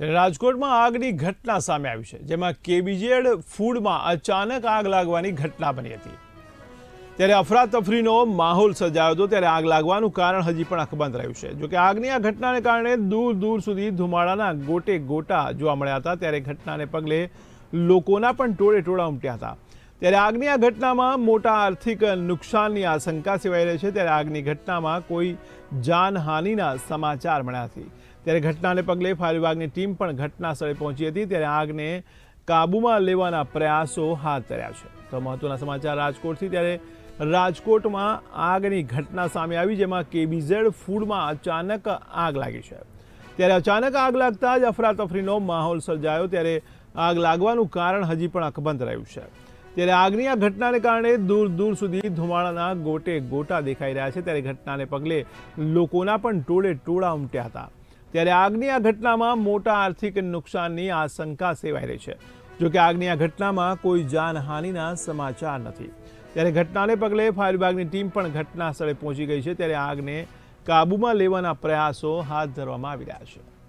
ત્યારે રાજકોટમાં આગની ઘટના સામે આવી છે, જેમાં કેબીજેડ ફૂડમાં અચાનક આગ લાગવાની ઘટના બની હતી. ત્યારે અફરાતફરીનો માહોલ સર્જાયો હતો, ત્યારે આગ લાગવાનું કારણ હજી પણ અકબંધ રહ્યું છે. જોકે આગની આ ઘટનાને કારણે દૂર દૂર સુધી ધુમાડાના ગોટે ગોટા જોવા મળ્યા હતા, ત્યારે ઘટનાને પગલે લોકોના પણ ટોળે ટોળા ઉમટ્યા હતા. ત્યારે આગની આ ઘટનામાં મોટા આર્થિક નુકસાનની આશંકા સેવાઈ રહી છે. ત્યારે આગની ઘટનામાં કોઈ જાનહાનિના સમાચાર મળ્યા નથી. ત્યારે ઘટનાને પગલે ફાયર વિભાગની ટીમ પણ ઘટના સ્થળે પહોંચી હતી. ત્યારે આગને કાબૂમાં લેવાના પ્રયાસો હાથ ધર્યા છે. તો મહત્વના સમાચાર રાજકોટથી. ત્યારે રાજકોટમાં આગની ઘટના સામે આવી, જેમાં કેબીઝેડ ફૂડમાં અચાનક આગ લાગી છે. ત્યારે અચાનક આગ લાગતા જ અફરાતફરીનો માહોલ સર્જાયો. ત્યારે આગ લાગવાનું કારણ હજી પણ અકબંધ રહ્યું છે. ત્યારે આગની આ ઘટનાને કારણે દૂર દૂર સુધી ધુમાડાના ગોટે ગોટા દેખાઈ રહ્યા છે. ત્યારે ઘટનાને પગલે લોકોના પણ ટોળે ટોળા ઉમટ્યા હતા. ત્યારે આગની આ ઘટનામાં મોટા આર્થિક નુકસાનની આશંકા સેવાઈ રહી છે. જોકે આગની આ ઘટનામાં કોઈ જાનહાનિના સમાચાર નથી. ત્યારે ઘટનાને પગલે ફાયર વિભાગની ટીમ પણ ઘટના સ્થળે પહોંચી ગઈ છે. ત્યારે આગને કાબૂમાં લેવાના પ્રયાસો હાથ ધરવામાં આવી રહ્યા છે.